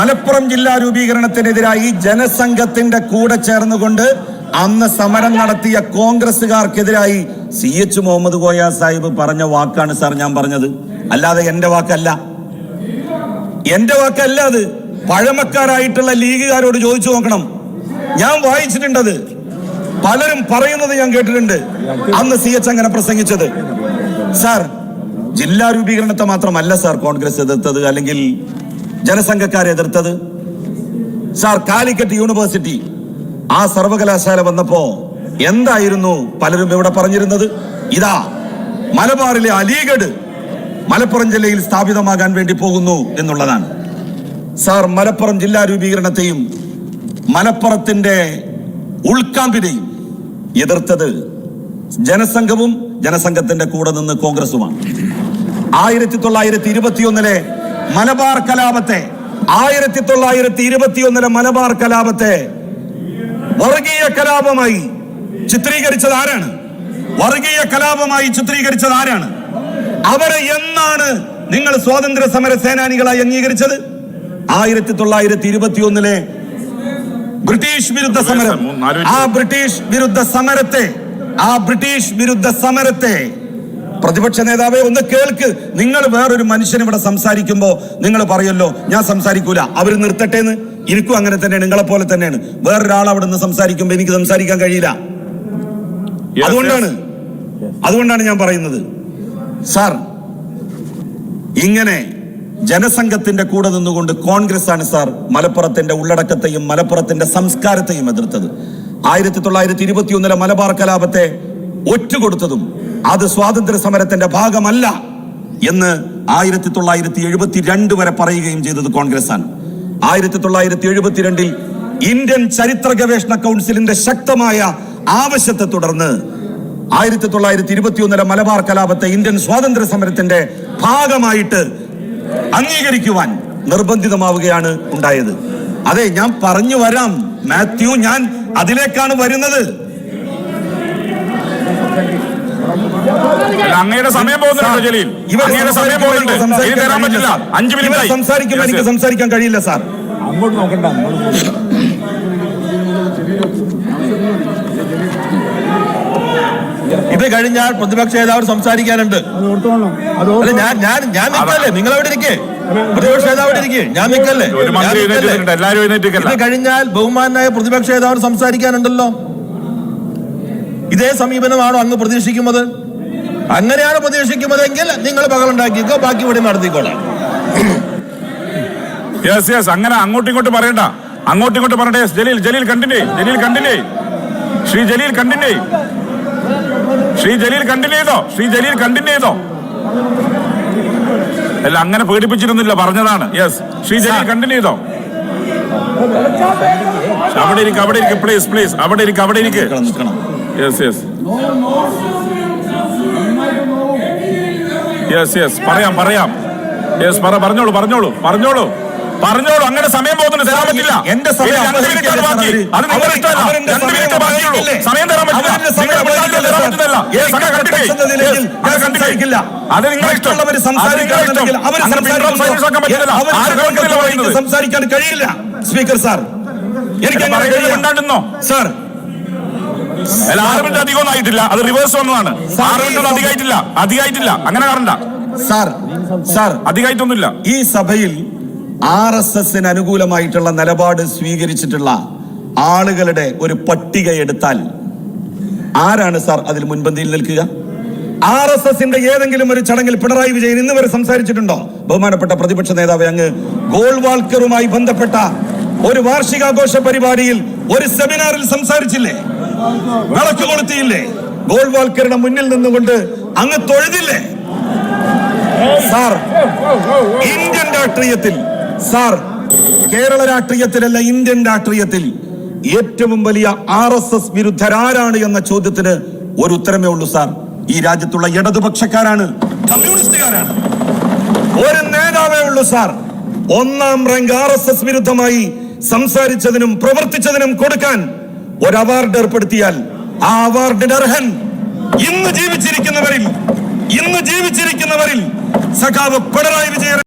മലപ്പുറം ജില്ലാ രൂപീകരണത്തിനെതിരായി ജനസംഘത്തിന്റെ കൂടെ ചേർന്നുകൊണ്ട് അന്ന് സമരം നടത്തിയ കോൺഗ്രസുകാർക്കെതിരായി സി എച്ച് മുഹമ്മദ് കോയ സാഹിബ് പറഞ്ഞ വാക്കാണ് സാർ ഞാൻ പറഞ്ഞത്. അല്ലാതെ എന്റെ വാക്കല്ല. എന്റെ വാക്കല്ല അത്. പഴമക്കാരായിട്ടുള്ള ലീഗുകാരോട് ചോദിച്ചു നോക്കണം. ഞാൻ വായിച്ചിട്ടുണ്ടത്. പലരും പറയുന്നത് ഞാൻ കേട്ടിട്ടുണ്ട്. അന്ന് സി എച്ച് അങ്ങനെ പ്രസംഗിച്ചത്. സാർ ജില്ലാ രൂപീകരണത്തെ മാത്രമല്ല സാർ കോൺഗ്രസ് എതിർത്തത്. അല്ലെങ്കിൽ ജനസംഘക്കാരെ എതിർത്തത്? സാർ കാലിക്കറ്റ് യൂണിവേഴ്സിറ്റി ആ സർവകലാശാല വന്നപ്പോ എന്തായിരുന്നു പലരും ഇവിടെ പറഞ്ഞിരുന്നത്? ഇതാ മലബാറിലെ അലീഗഡ് മലപ്പുറം ജില്ലയിൽ സ്ഥാപിതമാകാൻ വേണ്ടി പോകുന്നു എന്നുള്ളതാണ്. സാർ മലപ്പുറം ജില്ലാ രൂപീകരണത്തെയും മലപ്പുറത്തിന്റെ ഉൾക്കാമ്പിനെയും എതിർത്തത് ജനസംഘവും ജനസംഘത്തിന്റെ കൂടെ നിന്ന് കോൺഗ്രസുമാണ്. ആയിരത്തി തൊള്ളായിരത്തി ഇരുപത്തിയൊന്നിലെ മലബാർ കലാപത്തെ ആയിരത്തി തൊള്ളായിരത്തി ഇരുപത്തിയൊന്നിലെ മലബാർ കലാപത്തെ വർഗീയ കലാപമായി ചിത്രീകരിച്ചത് ആരാണ്? വർഗീയ കലാപമായി ചിത്രീകരിച്ചത് ആരാണ്? അവരെ എന്നാണ് നിങ്ങൾ സ്വാതന്ത്ര്യ സമര സേനാനികളായി അംഗീകരിച്ചത്? ആയിരത്തി തൊള്ളായിരത്തി ഇരുപത്തി ഒന്നിലെ ബ്രിട്ടീഷ് വിരുദ്ധ സമരം. ആ ബ്രിട്ടീഷ് വിരുദ്ധ സമരത്തെ ആ ബ്രിട്ടീഷ് വിരുദ്ധ സമരത്തെ പ്രതിപക്ഷ നേതാവെ ഒന്ന് കേൾക്ക്. നിങ്ങൾ വേറൊരു മനുഷ്യൻ ഇവിടെ സംസാരിക്കുമ്പോൾ നിങ്ങൾ പറയല്ലോ ഞാൻ സംസാരിക്കൂല. അവർ നിർത്തട്ടെ എന്ന് എനിക്കും അങ്ങനെ തന്നെയാണ്. നിങ്ങളെ പോലെ തന്നെയാണ്. വേറൊരാൾ അവിടെ നിന്ന് സംസാരിക്കുമ്പോൾ എനിക്ക് സംസാരിക്കാൻ കഴിയില്ല. അതുകൊണ്ടാണ് അതുകൊണ്ടാണ് ഞാൻ പറയുന്നത്. സാർ ഇങ്ങനെ ജനസംഘത്തിന്റെ കൂടെ നിന്നുകൊണ്ട് കോൺഗ്രസ് ആണ് സാർ മലപ്പുറത്തിന്റെ ഉള്ളടക്കത്തെയും മലപ്പുറത്തിന്റെ സംസ്കാരത്തെയും എതിർത്തത്. ആയിരത്തി തൊള്ളായിരത്തി ഇരുപത്തി ഒന്നിലെ മലബാർ കലാപത്തെ ഒറ്റുകൊടുത്തതും അത് സ്വാതന്ത്ര്യ സമരത്തിന്റെ ഭാഗമല്ല എന്ന് ആയിരത്തി തൊള്ളായിരത്തി എഴുപത്തി രണ്ട് വരെ പറയുകയും ചെയ്തത് കോൺഗ്രസ് ആണ് ആയിരത്തി തൊള്ളായിരത്തി എഴുപത്തിരണ്ടിൽ ഇന്ത്യൻ ചരിത്ര ഗവേഷണ കൗൺസിലിന്റെ ശക്തമായ ആവശ്യത്തെ തുടർന്ന് ആയിരത്തി തൊള്ളായിരത്തി ഇരുപത്തിയൊന്നിലെ മലബാർ കലാപത്തെ ഇന്ത്യൻ സ്വാതന്ത്ര്യ സമരത്തിന്റെ ഭാഗമായിട്ട് അംഗീകരിക്കുവാൻ നിർബന്ധിതമാവുകയാണ് ഉണ്ടായത്. അതെ ഞാൻ പറഞ്ഞു വരാം. മാത്യു ഞാൻ അതിലേക്കാണ് വരുന്നത്. അങ്ങയുടെ സമയം പോകുന്നുണ്ടോ ജലീൽ. ഇവർ അങ്ങയുടെ സമയം പോകുന്നുണ്ട്. ഇനി തരാൻ പറ്റില്ല. അഞ്ചു മിനിറ്റ് സംസാരിക്കുമ്പോൾ എനിക്ക് സംസാരിക്കാൻ കഴിയില്ല സാർ. അങ്ങോട്ട് നോക്കണ്ട ഇത് കഴിഞ്ഞാൽ പ്രതിപക്ഷ നേതാവ് സംസാരിക്കാനുണ്ട്. അത് അല്ല ഞാൻ ഞാൻ ഞാൻ നിൽക്കല്ലേ? നിങ്ങൾ അവിടെ ഇരിക്കേ. പ്രതിപക്ഷ നേതാവ് അവിടെ ഇരിക്കേ. ഞാൻ നിൽക്കല്ലേ? ഒരു മന്ത്രി നിൽക്കല്ലേ? എഴുന്നേറ്റിട്ടുണ്ട്. എല്ലാവരും ഇത് കഴിഞ്ഞാൽ ബഹുമാനായ പ്രതിപക്ഷ നേതാവ് സംസാരിക്കാനുണ്ടല്ലോ. ഇതേ സമീപനമാണോ അങ്ങ് പ്രതീക്ഷിക്കുന്നത്? അങ്ങനെയാണ് പ്രതീക്ഷിക്കുന്നതെങ്കിൽ നിങ്ങൾ പകലുണ്ടാക്കിക്കോ ബാക്കി ഇവിടെ നടത്തിക്കോളാം. യെസ് യെസ് അങ്ങനെ അങ്ങോട്ടും ഇങ്ങോട്ടും പറയണ്ട. അങ്ങോട്ടും ഇങ്ങോട്ടും പറയട്ടെ Jaleel Jaleel continue Jaleel continue Shri Jaleel continue Shri Jaleel continue ചെയ്തോ ശ്രീ ജലീൽ കണ്ടിന്യൂ ചെയ്തോ അല്ല അങ്ങനെ പേടിപ്പിച്ചിരുന്നില്ല പറഞ്ഞതാണ്. യെസ് ശ്രീ ജലീൽ കണ്ടിന്യൂ ചെയ്തോ അവിടെ ഇരിക്കും അവിടെ ഇരിക്കും പ്ലീസ് പ്ലീസ് അവിടെ ഇരിക്കും അവിടെ ഇരിക്കും. യെസ് യെസ് യെസ് യെസ് പറയാം പറയാം. യെസ് പറ പറഞ്ഞോളൂ പറഞ്ഞോളൂ പറഞ്ഞോളൂ. പറഞ്ഞോളൂ. അങ്ങനെ സമയം പോകുന്നു തരാൻ പറ്റില്ല. എന്റെ സമയം. അത് നിങ്ങളുടെ ഇഷ്ടമല്ല. രണ്ട് സമയം മിനിറ്റ് ബാക്കിയുള്ളൂ. സമയം തരാൻ പറ്റില്ല. തരാൻ പറ്റുന്നില്ല. സംസാരിക്കില്ല. അത് നിങ്ങളെ ഇഷ്ടം. സംസാരിക്കാൻ കഴിയില്ല. Speaker sir. എനിക്ക് അങ്ങനെ. സാർ അല്ല ആറ് മിനിറ്റ് അധികം ഒന്നും ആയിട്ടില്ല. അത് റിവേഴ്സ് വന്നതാണ്. ആറ് മിനിറ്റ് ഒന്നും അധികമായിട്ടില്ല. അധികമായിട്ടില്ല. അങ്ങനെ കാണണ്ട. സാർ സാർ അധികമായിട്ടൊന്നുമില്ല. ഈ സഭയിൽ ആർ എസ് എസിന് അനുകൂലമായിട്ടുള്ള നിലപാട് സ്വീകരിച്ചിട്ടുള്ള ആളുകളുടെ ഒരു പട്ടിക എടുത്താൽ ആരാണ് സാർ അതിൽ മുൻപന്തിയിൽ നിൽക്കുക? ആർ എസ് എസിന്റെ ഏതെങ്കിലും ഒരു ചടങ്ങിൽ പിണറായി വിജയൻ ഇന്ന് വരെ സംസാരിച്ചിട്ടുണ്ടോ? ബഹുമാനപ്പെട്ട പ്രതിപക്ഷ നേതാവ് അങ്ങ് ഗോൾവാൾക്കറുമായി ബന്ധപ്പെട്ട ഒരു വാർഷികാഘോഷ പരിപാടിയിൽ ഒരു സെമിനാറിൽ സംസാരിച്ചില്ലേ? വിളക്ക് കൊളുത്തിയില്ലേ? ഗോൾവാൾക്കറുടെ മുന്നിൽ നിന്നുകൊണ്ട് അങ്ങ് തൊഴുതില്ലേ? സാർ ഇന്ത്യൻ രാഷ്ട്രീയത്തിൽ സാർ കേരള രാഷ്ട്രീയത്തിലല്ല ഇന്ത്യൻ രാഷ്ട്രീയത്തിൽ ഏറ്റവും വലിയ ആർ എസ് എസ് വിരുദ്ധരാരാണ് എന്ന ചോദ്യത്തിന് ഒരു ഉത്തരമേ ഉള്ളൂ സാർ. ഈ രാജ്യത്തുള്ള ഇടതുപക്ഷക്കാരാണ് കമ്മ്യൂണിസ്റ്റുകാരാണ്. ഒരു നേതാവേ ഉള്ളൂ സാർ. ഒന്നാം റാങ്ക് ആർ എസ് എസ് വിരുദ്ധമായി സംസാരിച്ചതിനും പ്രവർത്തിച്ചതിനും കൊടുക്കാൻ ഒരു അവാർഡ് ഏർപ്പെടുത്തിയാൽ ആ അവാർഡിന് അർഹൻ. ഇന്ന് ജീവിച്ചിരിക്കുന്നവരിൽ ഇന്ന് ജീവിച്ചിരിക്കുന്നവരിൽ സഖാവ് പിണറായി വിജയൻ